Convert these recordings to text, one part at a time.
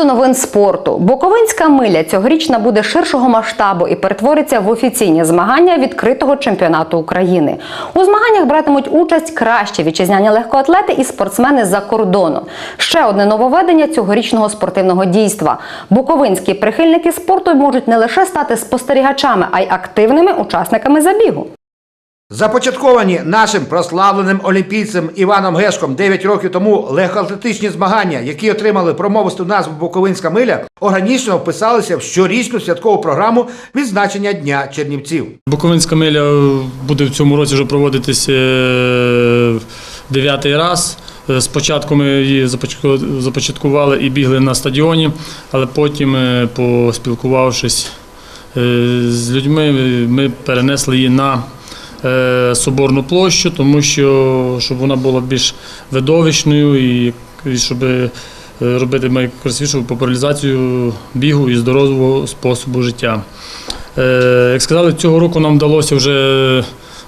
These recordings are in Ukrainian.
до новин спорту. Буковинська миля цьогоріч набуде ширшого масштабу і перетвориться в офіційні змагання відкритого чемпіонату України. У змаганнях братимуть участь кращі вітчизняні легкоатлети і спортсмени за кордону. Ще одне нововведення цьогорічного спортивного дійства. Буковинські прихильники спорту можуть не лише стати спостерігачами, а й активними учасниками забігу. Започатковані нашим прославленим олімпійцем Іваном Гешком 9 років тому легкоатлетичні змагання, які отримали промовисту назву Буковинська миля, органічно вписалися в щорічну святкову програму відзначення Дня Чернівців. Буковинська миля буде в цьому році вже проводитися е, дев'ятий раз. Е, Спочатку ми її започатку- започаткували і бігли на стадіоні, але потім, е, поспілкувавшись з людьми, ми перенесли її на Соборну площу, тому що щоб вона була більш видовищною і, щоб е, робити найкрасивішу популяризацію бігу і здорового способу життя. Е, Як сказали, цього року нам вдалося вже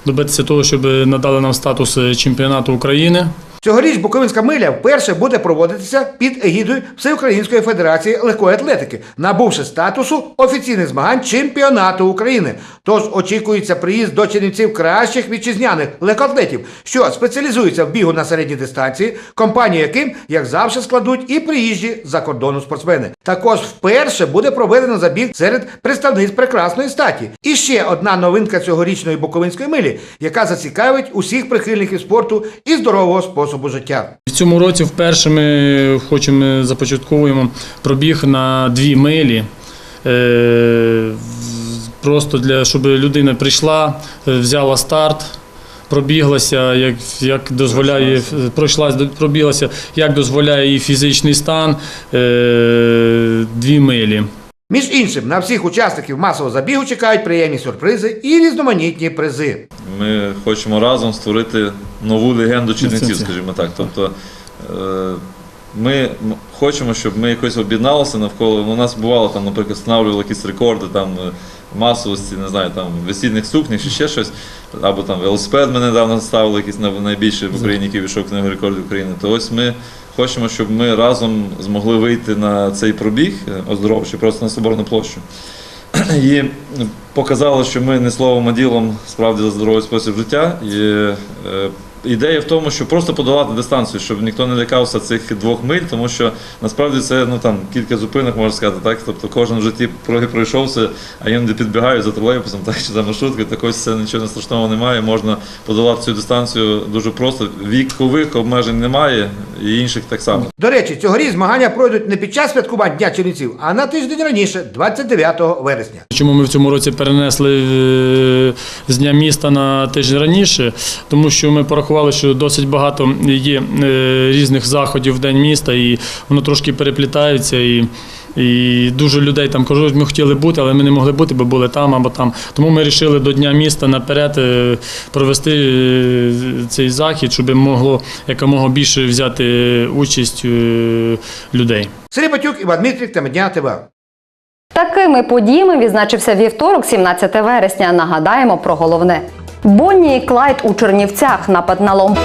добитися того, щоб надали нам статус е, чемпіонату України. Цьогоріч Буковинська миля вперше буде проводитися під егідою Всеукраїнської федерації легкої атлетики, набувши статусу офіційних змагань чемпіонату України. Тож очікується приїзд до Чернівців кращих вітчизняних легкоатлетів, що спеціалізуються в бігу на середній дистанції, компанію яким, як завжди, складуть і приїжджі за кордону спортсмени. Також вперше буде проведено забіг серед представниць прекрасної статі. І ще одна новинка цьогорічної Буковинської милі, яка зацікавить усіх прихильників спорту і здорового способу життя. В цьому році вперше ми хочемо започатковуємо пробіг на дві милі. Е, Просто для щоб людина прийшла, е, взяла старт, пробіглася, як, як дозволяє, пройшлась, пробіглася, як дозволяє її фізичний стан, е, дві милі. Між іншим, на всіх учасників масового забігу чекають приємні сюрпризи і різноманітні призи. Ми хочемо разом створити нову легенду Чернівців, скажімо так. Тобто е, ми хочемо, щоб ми якось об'єдналися навколо. Ну, у нас бувало там, наприклад, встановлювали якісь рекорди там е, масовості, не знаю, там весільних сукнях чи ще щось. Або там велосипед ми недавно ставили якийсь най- найбільший в Україні, який війшов книгу рекордів України. То ось ми хочемо, щоб ми разом змогли вийти на цей пробіг е, оздоровчий, просто на Соборну площу. І показало, що ми не словом, а ділом справді за здоровий спосіб життя. І, е, ідея в тому, щоб просто подолати дистанцію, щоб ніхто не лякався цих двох миль, тому що насправді це ну там кілька зупинок, можна сказати, так. Тобто кожен в житті про- пройшовся, а іноді підбігають за тролейбусом, так чи за маршруткою. Так ось це нічого страшного немає. Можна подолати цю дистанцію дуже просто. Вікових обмежень немає, і інших так само. До речі, цьогоріч змагання пройдуть не під час святкування Дня Чернівців, а на тиждень раніше, 29 вересня. Чому ми в цьому році перенесли е, з Дня міста на тиждень раніше? Тому що ми порахували, що досить багато є е, різних заходів в День міста, і воно трошки переплітається. І, і дуже людей там кажуть, ми хотіли бути, але ми не могли бути, бо були там або там. Тому ми вирішили до Дня міста наперед е, провести е, цей захід, щоб могло якомога більше взяти участь людей. Сергій Батюк, Іван Дмитрик, тема дня ТВ. Такими подіями відзначився вівторок, 17 вересня. Нагадаємо про головне. Бонні і Клайд у Чернівцях напад на лом.